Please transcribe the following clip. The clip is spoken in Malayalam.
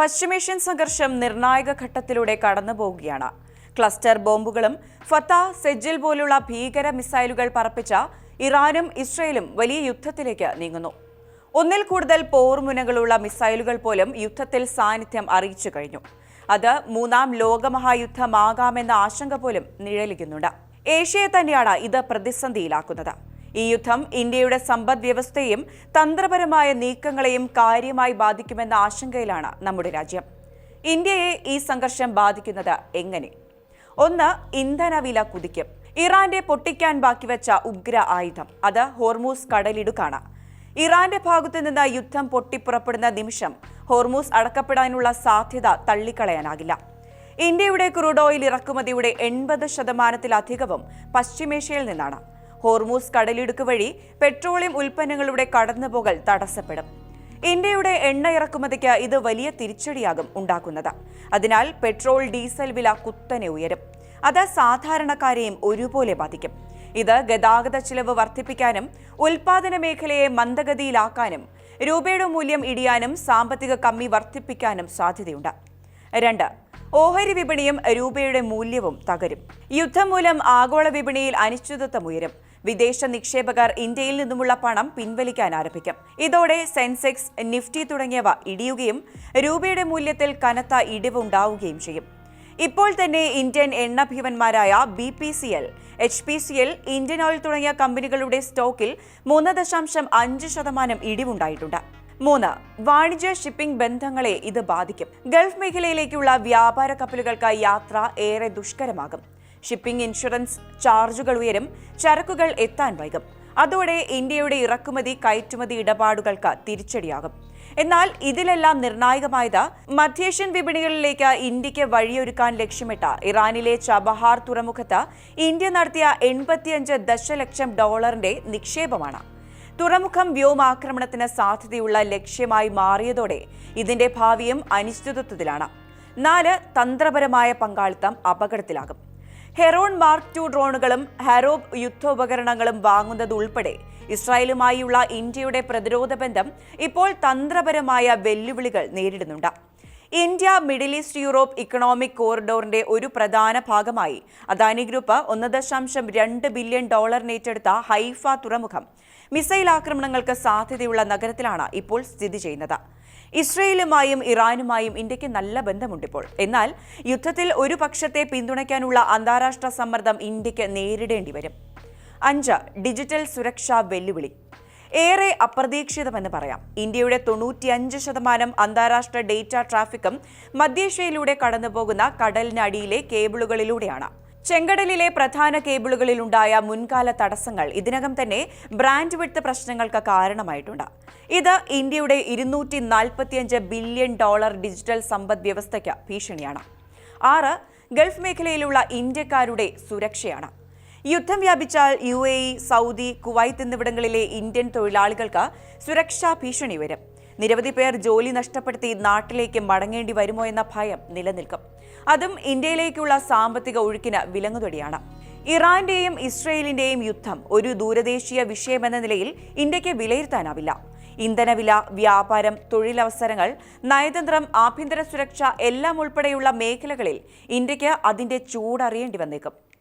പശ്ചിമേഷ്യൻ സംഘർഷം നിർണായക ഘട്ടത്തിലൂടെ കടന്നുപോവുകയാണ് ക്ലസ്റ്റർ ബോംബുകളും ഫത്ത സെജിൽ പോലുള്ള ഭീകര മിസൈലുകൾ പറപ്പിച്ച ഇറാനും ഇസ്രയേലും വലിയ യുദ്ധത്തിലേക്ക് നീങ്ങുന്നു. ഒന്നിൽ കൂടുതൽ പോർമുനകളുള്ള മിസൈലുകൾ പോലും യുദ്ധത്തിൽ സാന്നിധ്യം അറിയിച്ചു കഴിഞ്ഞു. അത് മൂന്നാം ലോകമഹായുദ്ധമാകാമെന്ന ആശങ്ക പോലും നിഴലിക്കുന്നുണ്ട്. ഏഷ്യയെ തന്നെയാണ് ഇത് പ്രതിസന്ധിയിലാക്കുന്നത്. ഈ യുദ്ധം ഇന്ത്യയുടെ സമ്പദ് വ്യവസ്ഥയെയും തന്ത്രപരമായ നീക്കങ്ങളെയും കാര്യമായി ബാധിക്കുമെന്ന ആശങ്കയിലാണ് നമ്മുടെ രാജ്യം. ഇന്ത്യയെ ഈ സംഘർഷം ബാധിക്കുന്നത് എങ്ങനെ? ഒന്ന് ഇന്ധനവില കുതിക്കും. ഇറാന്റെ പൊട്ടിക്കാൻ ബാക്കി വെച്ച ഉഗ്ര ആയുധം അത് ഹോർമൂസ് കടലിടുക്കാണ്. ഇറാന്റെ ഭാഗത്തു നിന്ന് യുദ്ധം പൊട്ടിപ്പുറപ്പെടുന്ന നിമിഷം ഹോർമൂസ് അടക്കപ്പെടാനുള്ള സാധ്യത തള്ളിക്കളയാനാകില്ല. ഇന്ത്യയുടെ ക്രൂഡ് ഓയിൽ ഇറക്കുമതിയുടെ എൺപത് ശതമാനത്തിലധികവും പശ്ചിമേഷ്യയിൽ നിന്നാണ്. ഹോർമൂസ് കടലിടുക്ക് വഴി പെട്രോളിയം ഉൽപ്പന്നങ്ങളുടെ കടന്നുപോകൽ തടസ്സപ്പെടും. ഇന്ത്യയുടെ എണ്ണ ഇറക്കുമതിക്ക് ഇത് വലിയ തിരിച്ചടിയാകും ഉണ്ടാക്കുന്നത്. അതിനാൽ പെട്രോൾ ഡീസൽ വില കുത്തനെ ഉയരും. അത് സാധാരണക്കാരെയും ഒരുപോലെ ബാധിക്കും. ഇത് ഗതാഗത ചിലവ് വർദ്ധിപ്പിക്കാനും ഉൽപാദന മേഖലയെ മന്ദഗതിയിലാക്കാനും രൂപയുടെ മൂല്യം ഇടിയാനും സാമ്പത്തിക കമ്മി വർദ്ധിപ്പിക്കാനും സാധ്യതയുണ്ട്. രണ്ട് ഓഹരി വിപണിയും രൂപയുടെ മൂല്യവും തകരും. യുദ്ധം മൂലം ആഗോള വിപണിയിൽ അനിശ്ചിതത്വം ഉയരും. വിദേശ നിക്ഷേപകർ ഇന്ത്യയിൽ നിന്നുമുള്ള പണം പിൻവലിക്കാൻ ആരംഭിക്കും. ഇതോടെ സെൻസെക്സ് നിഫ്റ്റി തുടങ്ങിയവ ഇടിയുകയും രൂപയുടെ മൂല്യത്തിൽ കനത്ത ഇടിവ് ഉണ്ടാവുകയും ചെയ്യും. ഇപ്പോൾ തന്നെ ഇന്ത്യൻ എണ്ണ ഭീവന്മാരായ B P C L H P C L Indian Oil തുടങ്ങിയ കമ്പനികളുടെ സ്റ്റോക്കിൽ മൂന്ന് ദശാംശം അഞ്ച് ശതമാനം ഇടിവുണ്ടായിട്ടുണ്ട്. മൂന്ന് വാണിജ്യ ഷിപ്പിംഗ് ബന്ധങ്ങളെ ഇത് ബാധിക്കും. ഗൾഫ് മേഖലയിലേക്കുള്ള വ്യാപാര കപ്പലുകൾക്ക് യാത്ര ഏറെ ദുഷ്കരമാകും. ഷിപ്പിംഗ് ഇൻഷുറൻസ് ചാർജുകൾ ഉയരും ചരക്കുകൾ എത്താൻ വൈകും. അതോടെ ഇന്ത്യയുടെ ഇറക്കുമതി കയറ്റുമതി ഇടപാടുകൾക്ക് തിരിച്ചടിയാകും. എന്നാൽ ഇതിലെല്ലാം നിർണായകമായത് മധ്യേഷ്യൻ വിപണികളിലേക്ക് ഇന്ത്യയ്ക്ക് വഴിയൊരുക്കാൻ ലക്ഷ്യമിട്ട ഇറാനിലെ ചബഹാർ തുറമുഖത്ത് ഇന്ത്യ നടത്തിയ എൺപത്തിയഞ്ച് ദശലക്ഷം ഡോളറിന്റെ നിക്ഷേപമാണ്. തുറമുഖം വ്യോമാക്രമണത്തിന് സാധ്യതയുള്ള ലക്ഷ്യമായി മാറിയതോടെ ഇതിന്റെ ഭാവിയും അനിശ്ചിതത്വത്തിലാണ്. നാല് തന്ത്രപരമായ പങ്കാളിത്തം അപകടത്തിലാകും. ഹെറോൺ മാർക്ക് ടു ഡ്രോണുകളും ഹരോബ് യുദ്ധോപകരണങ്ങളും വാങ്ങുന്നത് ഉൾപ്പെടെ ഇസ്രായേലുമായുള്ള ഇന്ത്യയുടെ പ്രതിരോധ ബന്ധം ഇപ്പോൾ തന്ത്രപരമായ വെല്ലുവിളികൾ നേരിടുന്നുണ്ട്. India Middle East Europe economic കോറിഡോറിന്റെ ഒരു പ്രധാന ഭാഗമായി അദാനി ഗ്രൂപ്പ് ഒന്ന് ദശാംശം രണ്ട് ബില്യൺ ഡോളറിന് ഏറ്റെടുത്ത ഹൈഫ തുറമുഖം മിസൈൽ ആക്രമണങ്ങൾക്ക് സാധ്യതയുള്ള നഗരത്തിലാണ് ഇപ്പോൾ സ്ഥിതി ചെയ്യുന്നത്. ഇസ്രയേലുമായും ഇറാനുമായും ഇന്ത്യയ്ക്ക് നല്ല ബന്ധമുണ്ടിപ്പോൾ. എന്നാൽ യുദ്ധത്തിൽ ഒരു പക്ഷത്തെ പിന്തുണയ്ക്കാനുള്ള അന്താരാഷ്ട്ര സമ്മർദ്ദം ഇന്ത്യയ്ക്ക് നേരിടേണ്ടി വരും. അഞ്ച് ഡിജിറ്റൽ സുരക്ഷാ വെല്ലുവിളി. ഏറെ അപ്രതീക്ഷിതമെന്ന് പറയാം. ഇന്ത്യയുടെ തൊണ്ണൂറ്റിയഞ്ച് ശതമാനം അന്താരാഷ്ട്ര ഡേറ്റ ട്രാഫിക്കും മധ്യേഷ്യയിലൂടെ കടന്നുപോകുന്ന കടലിനടിയിലെ കേബിളുകളിലൂടെയാണ്. ചെങ്കടലിലെ പ്രധാന കേബിളുകളിൽ ഉണ്ടായ മുൻകാല തടസ്സങ്ങൾ ഇതിനകം തന്നെ ബ്രാൻഡ് വിട്ട് പ്രശ്നങ്ങൾക്ക് കാരണമായിട്ടുണ്ട്. ഇത് ഇന്ത്യയുടെ ഇരുന്നൂറ്റി നാൽപ്പത്തിയഞ്ച് ബില്യൺ ഡോളർ ഡിജിറ്റൽ സമ്പദ് വ്യവസ്ഥയ്ക്ക് ഭീഷണിയാണ്. ആറ് ഗൾഫ് മേഖലയിലുള്ള ഇന്ത്യക്കാരുടെ സുരക്ഷയാണ്. യുദ്ധം വ്യാപിച്ചാൽ യു സൗദി കുവൈത്ത് എന്നിവിടങ്ങളിലെ ഇന്ത്യൻ തൊഴിലാളികൾക്ക് സുരക്ഷാ ഭീഷണി വരും നിരവധി പേർ ജോലി നഷ്ടപ്പെടുത്തി നാട്ടിലേക്ക് മടങ്ങേണ്ടി വരുമോ എന്ന ഭയം നിലനിൽക്കും. അതും ഇന്ത്യയിലേക്കുള്ള സാമ്പത്തിക ഒഴുക്കിന് വിലങ്ങുതടിയാണ്. ഇറാന്റെയും ഇസ്രയേലിന്റെയും യുദ്ധം ഒരു ദൂരദേശീയ വിഷയമെന്ന നിലയിൽ ഇന്ത്യയ്ക്ക് വിലയിരുത്താനാവില്ല. ഇന്ധനവില വ്യാപാരം തൊഴിലവസരങ്ങൾ നയതന്ത്രം ആഭ്യന്തര സുരക്ഷ എല്ലാം ഉൾപ്പെടെയുള്ള മേഖലകളിൽ ഇന്ത്യയ്ക്ക് അതിന്റെ ചൂടറിയേണ്ടി വന്നേക്കും.